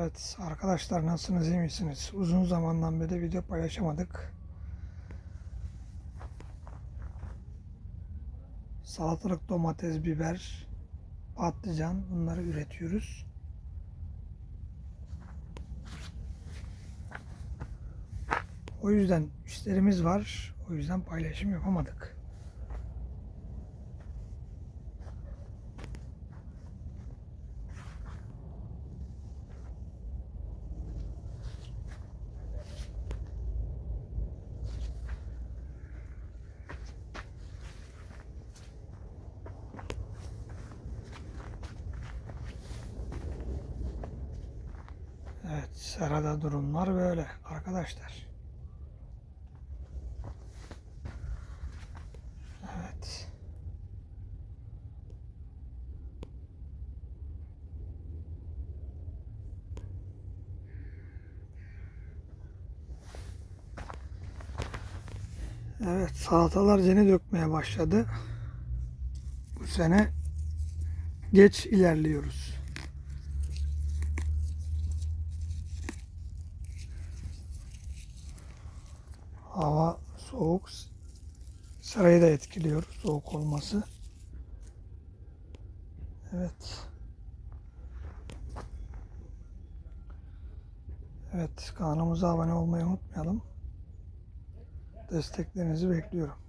Evet arkadaşlar nasılsınız iyi misiniz? Uzun zamandan beri video paylaşamadık. Salatalık, domates, biber, patlıcan bunları üretiyoruz. O yüzden işlerimiz var. O yüzden paylaşım yapamadık. Evet, serada durumlar böyle arkadaşlar. Evet. Evet, salatalar yeni dökmeye başladı. Bu sene geç ilerliyoruz. Hava soğuk. Sarayı da etkiliyor soğuk olması. Evet. Evet kanalımıza abone olmayı unutmayalım. Desteklerinizi bekliyorum.